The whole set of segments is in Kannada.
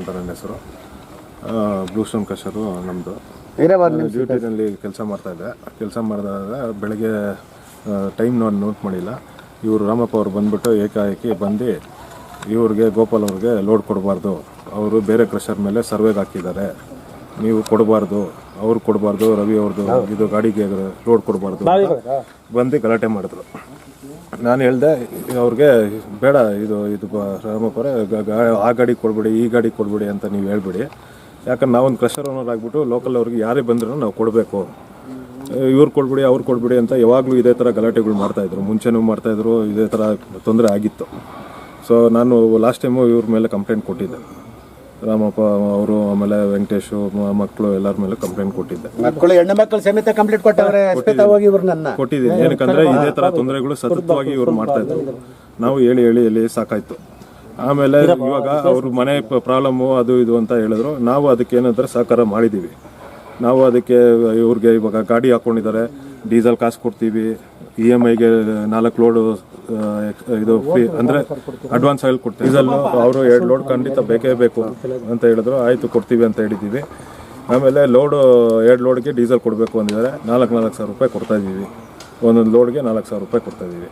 ಅಂತ ನನ್ನ ಹೆಸರು. ಬ್ಲೂ ಸ್ಟೋನ್ ಕಷರು ನಮ್ಮದು ಡ್ಯೂಟಿನಲ್ಲಿ ಕೆಲಸ ಮಾಡ್ತಾ ಇದ್ದೆ. ಕೆಲಸ ಮಾಡಿದಾಗ ಬೆಳಗ್ಗೆ ಟೈಮ್ ನಾನು ನೋಟ್ ಮಾಡಿಲ್ಲ. ಇವರು ರಾಮಪ್ಪ ಅವ್ರು ಬಂದ್ಬಿಟ್ಟು ಏಕಾಏಕಿ ಬಂದು ಇವ್ರಿಗೆ ಗೋಪಾಲ್ ಅವ್ರಿಗೆ ಲೋಡ್ ಕೊಡಬಾರ್ದು. ಅವರು ಬೇರೆ ಕ್ರಷರ್ ಮೇಲೆ ಸರ್ವೆಗೆ ಹಾಕಿದ್ದಾರೆ. ನೀವು ಕೊಡಬಾರ್ದು. ಅವ್ರು ಕೊಡಬಾರ್ದು ರವಿ ಅವ್ರದ್ದು ಇದು ಗಾಡಿಗೆ ರೋಡ್ ಕೊಡಬಾರ್ದು ಬಂದು ಗಲಾಟೆ ಮಾಡಿದ್ರು. ನಾನು ಹೇಳ್ದೆ ಅವ್ರಿಗೆ ಬೇಡ ಇದು ಇದು ರಾಮಪ್ಪರೇ ಆ ಗಾಡಿ ಕೊಡಬೇಡಿ ಈ ಗಾಡಿ ಕೊಡಬೇಡಿ ಅಂತ ನೀವು ಹೇಳ್ಬಿಡಿ. ಯಾಕಂದ್ರೆ ನಾವೊಂದು ಕ್ರಷರ್ ಓನರ್ ಆಗಿಬಿಟ್ಟು ಲೋಕಲ್ ಅವ್ರಿಗೆ ಯಾರೇ ಬಂದ್ರೂ ನಾವು ಕೊಡಬೇಕು. ಇವ್ರು ಕೊಡ್ಬಿಡಿ ಅವ್ರು ಕೊಡ್ಬಿಡಿ ಅಂತ ಯಾವಾಗಲೂ ಇದೇ ಥರ ಗಲಾಟೆಗಳು ಮಾಡ್ತಾಯಿದ್ರು ಮುಂಚೆನೂ ಮಾಡ್ತಾಯಿದ್ರು ಇದೇ ಥರ ತೊಂದರೆ ಆಗಿತ್ತು. ಸೊ ನಾನು ಲಾಸ್ಟ್ ಟೈಮು ಇವ್ರ ಮೇಲೆ ಕಂಪ್ಲೇಂಟ್ ಕೊಟ್ಟಿದ್ದೆ. ರಾಮಪ್ಪ ಅವರು ಆಮೇಲೆ ವೆಂಕಟೇಶ್ ಮಕ್ಕಳು ಎಲ್ಲರ ಮೇಲೆ ಕಂಪ್ಲೇಂಟ್ ಕೊಟ್ಟಿದ್ದೆ. ಮಕ್ಕಳು ಹೆಣ್ಣು ಮಕ್ಕಳು ಸಮೇತ ಕಂಪ್ಲೀಟ್ ಕೊಟ್ಟವ್ರೆ ಎಸ್ಪೇತ ಹೋಗಿ ಇವ್ರು ನನ್ನ ಕೊಟ್ಟಿದ್ದೀನಿ. ಏನಕ್ಕಂದ್ರೆ ಇದೇ ತರ ತೊಂದರೆಗಳು ಸತತವಾಗಿ ಇವ್ರು ಮಾಡ್ತಾ ಇದ್ರು ನಾವು ಹೇಳಿ ಹೇಳಿ ಹೇಳಿ ಸಾಕಾಯ್ತು. ಆಮೇಲೆ ಇವಾಗ ಅವ್ರ ಮನೆ ಪ್ರಾಬ್ಲಮ್ ಅದು ಇದು ಅಂತ ಹೇಳಿದ್ರು. ನಾವು ಅದಕ್ಕೆ ಏನಂದ್ರೆ ಸಹಕಾರ ಮಾಡಿದೀವಿ. ನಾವು ಅದಕ್ಕೆ ಇವ್ರಿಗೆ ಇವಾಗ ಗಾಡಿ ಹಾಕೊಂಡಿದ್ದಾರೆ. ಡೀಸೆಲ್ ಕಾಸು ಕೊಡ್ತೀವಿ. ಇ ಎಂ ಐಗೆ ನಾಲ್ಕು ಲೋಡು ಇದು ಫ್ರೀ ಅಂದರೆ ಅಡ್ವಾನ್ಸ್ ಆಗಿ ಕೊಡ್ತೀವಿ. ಡೀಸೆಲ್ ಅವರು ಎರಡು ಲೋಡ್ ಖಂಡಿತ ಬೇಕೇ ಬೇಕು ಅಂತ ಹೇಳಿದ್ರು. ಆಯಿತು ಕೊಡ್ತೀವಿ ಅಂತ ಹೇಳಿದ್ದೀವಿ. ಆಮೇಲೆ ಲೋಡು ಎರಡು ಲೋಡ್ಗೆ ಡೀಸೆಲ್ ಕೊಡಬೇಕು ಅಂದಿದ್ದಾರೆ. ನಾಲ್ಕು ನಾಲ್ಕು ಸಾವಿರ ರೂಪಾಯಿ ಕೊಡ್ತಾ ಇದ್ದೀವಿ. ಒಂದೊಂದು ಲೋಡ್ಗೆ ನಾಲ್ಕು ಸಾವಿರ ರೂಪಾಯಿ ಕೊಡ್ತಾ ಇದ್ದೀವಿ.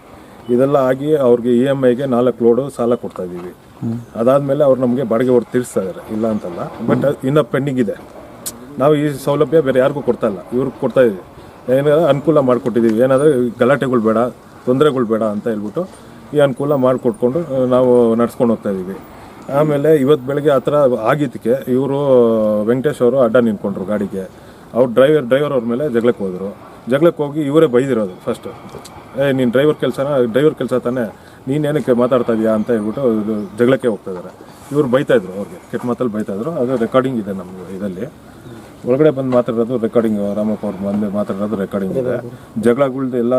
ಇದೆಲ್ಲ ಆಗಿ ಅವ್ರಿಗೆ ಇ ಎಂ ಐಗೆ ನಾಲ್ಕು ಲೋಡು ಸಾಲ ಕೊಡ್ತಾ ಇದ್ದೀವಿ. ಅದಾದಮೇಲೆ ಅವ್ರು ನಮಗೆ ಬಾಡಿಗೆ ಅವ್ರು ತೀರಿಸ್ತಾ ಇದ್ದಾರೆ. ಇಲ್ಲ ಅಂತಲ್ಲ. ಬಟ್ ಇನ್ನೂ ಪೆಂಡಿಂಗ್ ಇದೆ. ನಾವು ಈ ಸೌಲಭ್ಯ ಬೇರೆ ಯಾರಿಗೂ ಕೊಡ್ತಾ ಇಲ್ಲ. ಇವ್ರಿಗೆ ಕೊಡ್ತಾ ಇದೀವಿ ಏನಾದ್ರೂ ಅನುಕೂಲ ಮಾಡಿಕೊಟ್ಟಿದ್ದೀವಿ. ಏನಾದರೂ ಗಲಾಟೆಗಳು ಬೇಡ. ತೊಂದರೆಗಳು ಬೇಡ ಅಂತ ಹೇಳ್ಬಿಟ್ಟು ಈ ಅನುಕೂಲ ಮಾಡಿಕೊಟ್ಕೊಂಡು ನಾವು ನಡ್ಸ್ಕೊಂಡು ಹೋಗ್ತಾ ಇದ್ದೀವಿ ಆಮೇಲೆ ಇವತ್ತು ಬೆಳಗ್ಗೆ ಆ ಥರ ಆಗಿದ್ದಕ್ಕೆ ಇವರು, ವೆಂಕಟೇಶ್ ಅವರು ಅಡ್ಡ ನಿಂತ್ಕೊಂಡ್ರು ಗಾಡಿಗೆ. ಅವ್ರು ಡ್ರೈವರ್ ಡ್ರೈವರ್ ಅವ್ರ ಮೇಲೆ ಜಗಳಕ್ಕೆ ಹೋದರು. ಜಗಳಕ್ಕೆ ಹೋಗಿ ಇವರೇ ಬೈದಿರೋದು ಫಸ್ಟ್ ಏ, ನೀನು ಡ್ರೈವರ್ ಕೆಲಸನ, ಡ್ರೈವರ್ ಕೆಲಸ ತಾನೇ? ನೀನೇನಕ್ಕೆ ಮಾತಾಡ್ತಾ ಇದೀಯಾ ಅಂತ ಹೇಳ್ಬಿಟ್ಟು ಜಗಳಕ್ಕೆ ಹೋಗ್ತಾ ಇದ್ದಾರೆ ಇವರು ಬೈತಾಯಿದ್ರು ಅವ್ರಿಗೆ, ಕೆಟ್ಟ ಮಾತಲ್ಲಿ ಬೈತಾಯಿದ್ರು ಅದು ರೆಕಾರ್ಡಿಂಗ್ ಇದೆ ನಮ್ಮ ಇದರಲ್ಲಿ. ಒಳಗಡೆ ಬಂದು ಮಾತಾಡೋದು ರೆಕಾರ್ಡಿಂಗ್ ರಾಮಪ್ಪ ಅವ್ರು ಬಂದು ಮಾತಾಡೋದು ರೆಕಾರ್ಡಿಂಗ್ ಇದೆ. ಜಗಳಗಳ್ದು ಎಲ್ಲ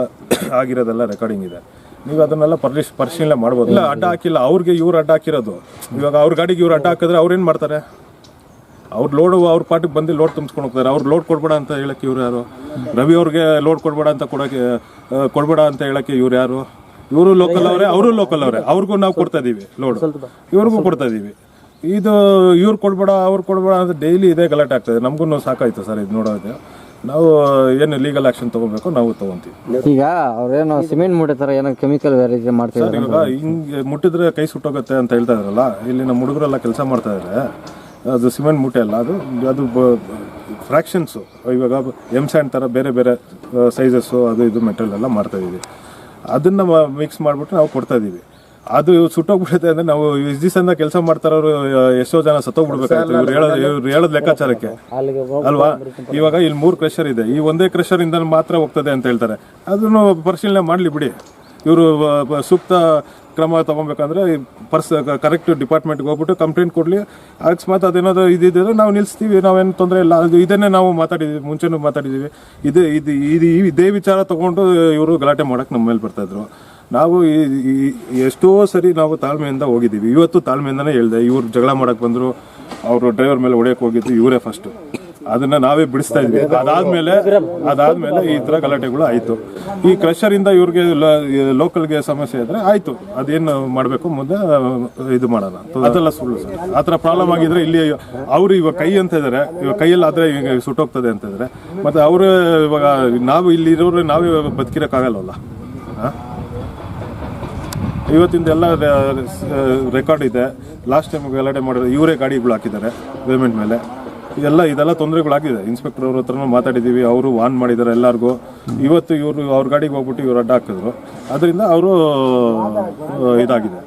ಆಗಿರೋದೆಲ್ಲ ರೆಕಾರ್ಡಿಂಗ್ ಇದೆ. ನೀವು ಅದನ್ನೆಲ್ಲ ಪರಿಶ್ ಪರಿಶೀಲನೆ ಮಾಡ್ಬೋದು. ಇಲ್ಲ ಅಡ್ಡ ಹಾಕಿಲ್ಲ. ಅವ್ರಿಗೆ ಇವ್ರು ಅಡ್ಡ ಹಾಕಿರೋದು. ಇವಾಗ ಅವ್ರ ಗಾಡಿಗೆ ಇವ್ರು ಅಡ್ಡ ಹಾಕಿದ್ರೆ ಅವ್ರೇನು ಮಾಡ್ತಾರೆ? ಅವ್ರು ಲೋಡು ಅವ್ರ ಪಾಟಿಗೆ ಬಂದು ಲೋಡ್ ತುಂಬಿಸ್ಕೊಂಡು ಹೋಗ್ತಾರೆ. ಅವ್ರು ಲೋಡ್ ಕೊಡಬೇಡ ಅಂತ ಹೇಳಕ್ಕೆ ಇವ್ರು ಯಾರು? ರವಿ ಅವ್ರಿಗೆ ಲೋಡ್ ಕೊಡಬೇಡ ಅಂತ ಕೊಡೋಕ್ಕೆ ಕೊಡಬೇಡ ಕೊಡ್ಬೇಡ ಅಂತ ಹೇಳಕ್ಕೆ ಇವ್ರು ಯಾರು? ಇವರು ಲೋಕಲ್ ಅವರೇ ಅವರು ಲೋಕಲ್ ಅವರೇ. ಅವ್ರಿಗೂ ನಾವು ಕೊಡ್ತಾ ಇದೀವಿ ಲೋಡ್ ಇವ್ರಿಗೂ ಕೊಡ್ತಾ ಇದೀವಿ ಇದು ಇವ್ರು ಕೊಡ್ಬೇಡ ಅವ್ರು ಕೊಡ್ಬೇಡ ಅಂತ ಡೈಲಿ ಇದೇ ಗಲಾಟೆ ಆಗ್ತದೆ ನಮಗೂ ಸಾಕಾಯ್ತು ಸರ್ ಇದು ನೋಡೋದು ನಾವು ಏನು ಲೀಗಲ್ ಆಕ್ಷನ್ ತಗೋಬೇಕು ನಾವು ತಗೊಂತೀವಿ. ಈಗ ಅವ್ರೇನೋ ಸಿಮೆಂಟ್ ಮೂಟೆ ತರ ಏನೋ ಕೆಮಿಕಲ್ ವೇರಿ ಮಾಡ್ತೀವಿ ಮಾಡ್ತಿದ್ದಾರೆ ಇವಾಗ ಹಿಂಗೆ ಮುಟ್ಟಿದ್ರೆ ಕೈ ಸುಟ್ಟೋಗುತ್ತೆ ಅಂತ ಹೇಳ್ತಾ ಇದ್ರಲ್ಲ ಇಲ್ಲಿ ನಮ್ಮ ಹುಡುಗರೆಲ್ಲ ಕೆಲಸ ಮಾಡ್ತಾ ಇದ್ದಾರೆ ಅದು ಸಿಮೆಂಟ್ ಮೂಟೆ ಅಲ್ಲ ಅದು ಅದು ಫ್ರ್ಯಾಕ್ಷನ್ಸು ಇವಾಗ ಎಂ ಸ್ಯಾಂಡ್ ಥರ ಬೇರೆ ಬೇರೆ ಸೈಜಸ್ಸು ಅದು ಇದು ಮೆಟೀರಿಯಲ್ ಎಲ್ಲ ಮಾಡ್ತಾ ಅದನ್ನು ಅದನ್ನ ಮಿಕ್ಸ್ ಮಾಡಿಬಿಟ್ಟು ನಾವು ಕೊಡ್ತಾ ಇದೀವಿ. ಅದು ಸುಟ್ಟೋಗ್ಬಿಡುತ್ತೆ ಅಂದ್ರೆ ನಾವು ಇಸ್ ದಿವಸದಿಂದ ಕೆಲಸ ಮಾಡ್ತಾರವ್ರು ಎಷ್ಟೋ ಜನ ಸತ್ತೋಗ್ಬಿಡ್ಬೇಕಾಗುತ್ತೆ. ಇವ್ರು ಹೇಳೋದು ಇವ್ರು ಹೇಳೋದ್ ಲೆಕ್ಕಾಚಾರಕ್ಕೆ. ಅಲ್ವಾ? ಇವಾಗ ಇಲ್ಲಿ ಮೂರು ಕ್ರೆಷರ್ ಇದೆ. ಈ ಒಂದೇ ಕ್ರೆಷರ್ ಇಂದ ಮಾತ್ರ ಹೋಗ್ತದೆ ಅಂತ ಹೇಳ್ತಾರೆ. ಅದನ್ನು ಪರಿಶೀಲನೆ ಮಾಡಲಿ ಬಿಡಿ. ಇವರು ಸೂಕ್ತ ಕ್ರಮ ತಗೊಬೇಕಂದ್ರೆ ಪರ್ಸ್ ಕರೆಕ್ಟ್ ಡಿಪಾರ್ಟ್ಮೆಂಟ್ಗೆ ಹೋಗ್ಬಿಟ್ಟು ಕಂಪ್ಲೇಂಟ್ ಕೊಡಲಿ. ಅಕಸ್ಮಾತ್ ಅದೇನಾದ್ರು ಇದಿದ್ರೆ ನಾವು ನಿಲ್ಲಿಸ್ತೀವಿ ನಾವೇನು ತೊಂದರೆ ಇಲ್ಲ. ಅದು ಇದನ್ನೇ ನಾವು ಮಾತಾಡಿದ್ವಿ. ಮುಂಚೆನೂ ಮಾತಾಡಿದ್ದೀವಿ ಇದು ಇದು ಇದು ಇದೇ ವಿಚಾರ ತಗೊಂಡು ಇವರು ಗಲಾಟೆ ಮಾಡೋಕ್ಕೆ ನಮ್ಮ ಮೇಲೆ ಬರ್ತಾಯಿದ್ರು ನಾವು ಎಷ್ಟೋ ಸರಿ ನಾವು ತಾಳ್ಮೆಯಿಂದ ಹೋಗಿದ್ದೀವಿ. ಇವತ್ತು ತಾಳ್ಮೆಯಿಂದನೇ ಹೇಳಿದೆ, ಇವ್ರು ಜಗಳ ಮಾಡಕ್ಕೆ ಬಂದರು, ಅವರು ಡ್ರೈವರ್ ಮೇಲೆ ಹೊಡೆಯಕ್ಕೆ ಹೋಗಿದ್ದು ಇವರೇ ಫಸ್ಟು ಅದನ್ನ ನಾವೇ ಬಿಡಿಸ್ತಾ ಇದ್ವಿ. ಅದಾದ್ಮೇಲೆ ಅದಾದ್ಮೇಲೆ ಈ ತರ ಗಲಾಟೆಗಳು ಆಯ್ತು. ಈ ಕ್ರಷರ್ ಇಂದ ಇವ್ರಿಗೆ ಲೋಕಲ್ಗೆ ಸಮಸ್ಯೆ ಇದ್ರೆ ಆಯ್ತು. ಅದೇನು ಮಾಡಬೇಕು? ಮುಂದೆ ಇದು ಮಾಡೋಣ ಅದೆಲ್ಲ ಸುಳ್ಳು ಸರ್. ಆ ಥರ ಪ್ರಾಬ್ಲಮ್ ಆಗಿದ್ರೆ ಇಲ್ಲಿ ಅವರು ಇವಾಗ ಕೈ ಅಂತ ಇದಾರೆ. ಇವಾಗ ಕೈಯಲ್ಲಿ ಆದ್ರೆ ಈಗ ಸುಟ್ಟೋಗ್ತದೆ ಅಂತ ಇದಾರೆ. ಮತ್ತೆ ಅವರು ಇವಾಗ, ನಾವು ಇಲ್ಲಿ ಇರೋರು ನಾವೇ ಬದುಕಿರೋಕ್ಕಾಗಲ್ಲ ಹಾ ಇವತ್ತಿಂದ ಎಲ್ಲ ರೆಕಾರ್ಡ್ ಇದೆ. ಲಾಸ್ಟ್ ಟೈಮ್ ಗಲಾಟೆ ಮಾಡಿದ್ರೆ ಇವರೇ ಗಾಡಿಗಳು ಹಾಕಿದ್ದಾರೆ ಪೇಮೆಂಟ್ ಮೇಲೆ. ಇದೆಲ್ಲ ಇದೆಲ್ಲ ತೊಂದರೆಗಳಾಗಿದೆ ಇನ್ಸ್ಪೆಕ್ಟರ್ ಅವ್ರ ಹತ್ರನೂ ಮಾತಾಡಿದ್ದೀವಿ, ಅವರು ವಾನ್ ಮಾಡಿದ್ದಾರೆ ಎಲ್ಲರಿಗೂ. ಇವತ್ತು ಇವರು, ಅವ್ರ ಗಾಡಿಗೆ ಹೋಗ್ಬಿಟ್ಟು ಇವರು ಅಡ್ಡ ಹಾಕಿದ್ರು. ಅದರಿಂದ ಅವರು ಇದಾಗಿದೆ.